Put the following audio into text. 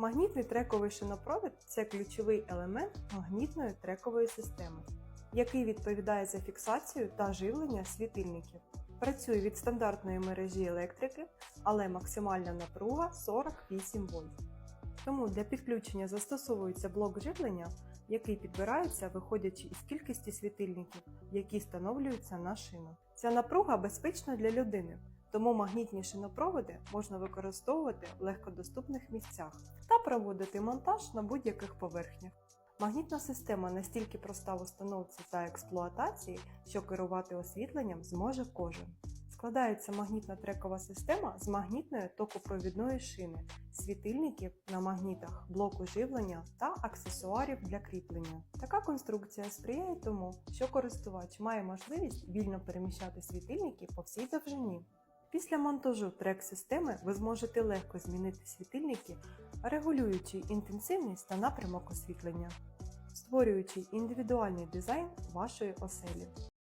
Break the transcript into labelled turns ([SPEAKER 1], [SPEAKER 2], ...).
[SPEAKER 1] Магнітний трековий шинопровід це ключовий елемент магнітної трекової системи, який відповідає за фіксацію та живлення світильників. Працює від стандартної мережі електрики, але максимальна напруга 48 вольт. Тому для підключення застосовується блок живлення, який підбирається виходячи із кількості світильників, які встановлюються на шину. Ця напруга безпечна для людини, тому магнітні шинопроводи можна використовувати в легкодоступних місцях та проводити монтаж на будь-яких поверхнях. Магнітна система настільки проста в установці та експлуатації, що керувати освітленням зможе кожен. Складається магнітна трекова система з магнітної токопровідної шини, світильників на магнітах, блоку живлення та аксесуарів для кріплення. Така конструкція сприяє тому, що користувач має можливість вільно переміщати світильники по всій довжині. Після монтажу трек-системи ви зможете легко змінити світильники, регулюючи інтенсивність та напрямок освітлення, створюючи індивідуальний дизайн вашої оселі.